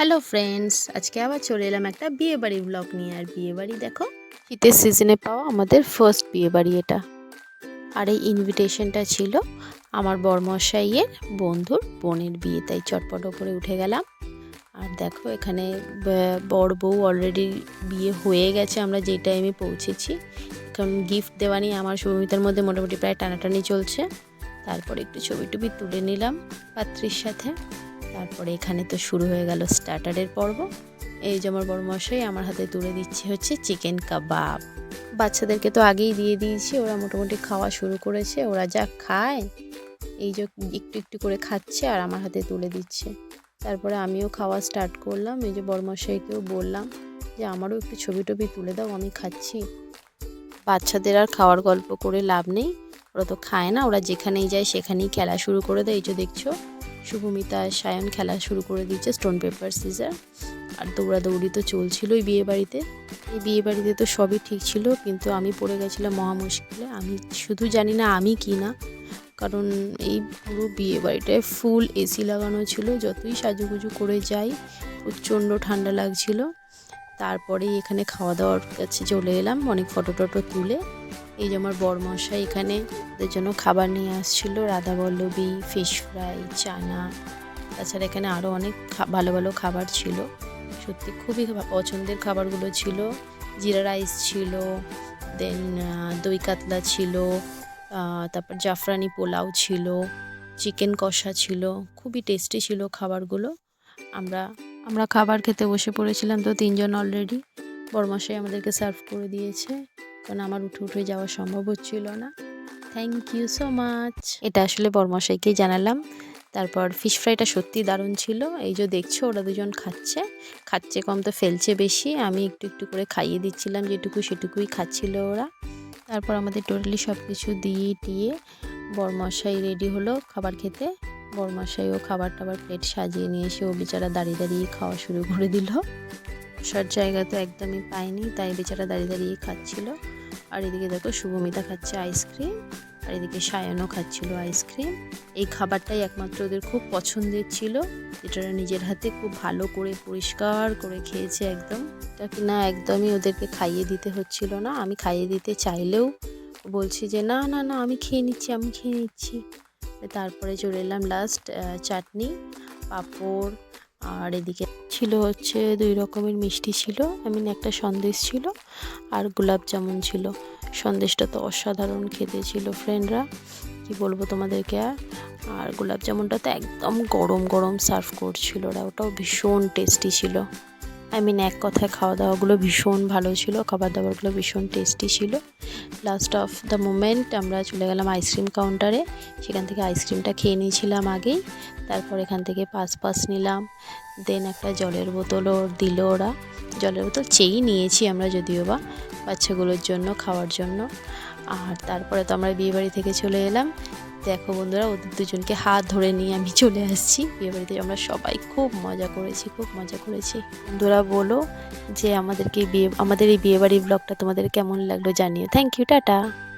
Hello friends আজকে আবার চলে এলাম একটা বিয়ে বাড়ি ব্লগ নিয়ে। আর বিয়ে বাড়ি দেখো, শীতের সিজনে পাওয়া আমাদের ফার্স্ট বিয়ে বাড়ি এটা। আর এই ইনভিটেশনটা ছিল আমার বরমশাইয়ের বন্ধুর বোনের বিয়ে, তাই চটপট করে উঠে গেলাম। আর দেখো, এখানে বর বউ অলরেডি বিয়ে হয়ে গেছে, আমরা যেই টাইমে পৌঁছেছি। কারণ গিফট দেওয়া নিয়ে আমার সুমিতার মধ্যে মোটামুটি প্রায় টানাটানি চলছে। তারপরে একটু ছবি টবি তুলে নিলাম পাত্রীর সাথে। তারপরে এখানে তো শুরু হয়ে গেল স্টার্টারের পর্ব। এই যে আমার বড় মশাই আমার হাতে তুলে দিচ্ছে হচ্ছে চিকেন কাবাব বাচ্চাদেরকে তো আগেই দিয়ে দিয়েছি, ওরা মোটামুটি খাওয়া শুরু করেছে, ওরা যা খায়, এই যে একটু একটু করে খাচ্ছে আর আমার হাতে তুলে দিচ্ছে। তারপরে আমিও খাওয়া স্টার্ট করলাম, এই যে বড় মশাইকেও বললাম যে, আমারও একটু ছবি টবি তুলে দাও, আমি খাচ্ছি। বাচ্চাদের আর খাওয়ার গল্প করে লাভ নেই, ওরা তো খায় না, ওরা যেখানেই যায় সেখানেই খেলা শুরু করে দেয়, এই যে দেখছ। শুভমিতা সায়ন খেলা শুরু করে দিচ্ছে স্টোন পেপার, সিজার আর দৌড়াদৌড়ি তো চলছিলই বিয়ে বাড়িতে এই বিয়ে বাড়িতে তো সবই ঠিক ছিল, কিন্তু আমি পড়ে গেছিলাম মহা মুশকিলে। আমি শুধু জানি না আমি কি না, কারণ এই পুরো বিয়ে বাড়িটায় ফুল এসি লাগানো ছিল, যতই সাজুগুজু করে যাই, প্রচণ্ড ঠান্ডা লাগছিল। তারপরেই এখানে খাওয়া দাওয়ার কাছে চলে এলাম, অনেক ফটো টটো তুলে। এই যে আমার বরমশাই এখানে, ওদের জন্য খাবার নিয়ে আসছিল, রাধা বল্লভী ফিশ ফ্রাই চানা, তাছাড়া এখানে আরও অনেক ভালো ভালো খাবার ছিল। সত্যি খুবই পছন্দের খাবারগুলো ছিল। জিরা রাইস ছিল দেন দই কাতলা ছিল তারপর জাফরানি পোলাও ছিল, চিকেন কষা ছিল, খুবই টেস্টি ছিল খাবারগুলো। আমরা আমরা খাবার খেতে বসে পড়েছিলাম তো তিনজন অলরেডি বরমশাই আমাদেরকে সার্ভ করে দিয়েছে। কারণ আমার উঠে উঠে যাওয়া সম্ভব হচ্ছিল না। থ্যাংক ইউ সো মাচ এটা আসলে বরমশাইকেই জানালাম। তারপর ফিশ ফ্রাইটা সত্যি দারুণ ছিল। এই যে দেখছ, ওরা দুজন খাচ্ছে। খাচ্ছে কম তো ফেলছে বেশি। আমি একটু একটু করে খাইয়ে দিচ্ছিলাম, যেটুকু সেটুকুই খাচ্ছিল ওরা। তারপর আমাদের টোটালি সব কিছু দিয়ে টিয়ে বরমশাই রেডি হলো খাবার খেতে। বরমশাইও খাবার টাবার প্লেট সাজিয়ে নিয়ে এসে ও বেচারা দাঁড়িয়ে দাঁড়িয়ে খাওয়া শুরু করে দিল। বসার জায়গা তো একদমই পাইনি, তাই বেচারা দাঁড়িয়ে দাঁড়িয়ে খাচ্ছিল। আর এদিকে দেখো শুভমিতা খাচ্ছে আইসক্রিম, আর এদিকে সায়নও খাচ্ছিল আইসক্রিম। এই খাবারটাই একমাত্র ওদের খুব পছন্দের ছিল, যেটা নিজের হাতে খুব ভালো করে পরিষ্কার করে খেয়েছে একদম। এটা কিনা একদমই ওদেরকে খাইয়ে দিতে হচ্ছিল না, আমি খাইয়ে দিতে চাইলেও বলছি যে না না না, আমি খেয়ে নিচ্ছি, আমি খেয়ে নিচ্ছি। তারপরে চলে এলাম লাস্ট চাটনি, পাঁপড় আর এদিকে ছিল হচ্ছে দুই রকমের মিষ্টি ছিল। আই মিন একটা সন্দেশ ছিল আর গোলাপ জামুন ছিল। সন্দেশটা তো অসাধারণ খেতে ছিল ফ্রেন্ডরা কি বলব তোমাদেরকে আর? আর গোলাপ জামুনটা তো একদম গরম গরম সার্ভ করছিল ওটাও ভীষণ টেস্টি ছিল। আই মিন এক কথায় খাওয়া দাওয়াগুলো ভীষণ ভালো ছিল, খাবার দাবারগুলো ভীষণ টেস্টি ছিল। লাস্ট অফ দ্য মোমেন্ট আমরা চলে গেলাম আইসক্রিম কাউন্টারে সেখান থেকে আইসক্রিমটা খেয়ে নিয়েছিলাম আগেই। তারপর এখান থেকে পাস পাস নিলাম। দেন একটা জলের বোতলও দিল ওরা। জলের বোতল চেয়েই নিয়েছি আমরা যদিও বা বাচ্চাগুলোর জন্য, খাওয়ার জন্য। আর তারপরে তো আমরা বিয়েবাড়ি থেকে চলে এলাম। দেখো বন্ধুরা, ওদের দুজনকে হাত ধরে নিয়ে আমি চলে আসছি। বিয়েবাড়িতে আমরা সবাই খুব মজা করেছি, খুব মজা করেছি। বন্ধুরা, বলো যে আমাদেরকে বিয়ে, আমাদের এই বিয়েবাড়ির ব্লগটা তোমাদের কেমন লাগল জানিও। Thank you tata.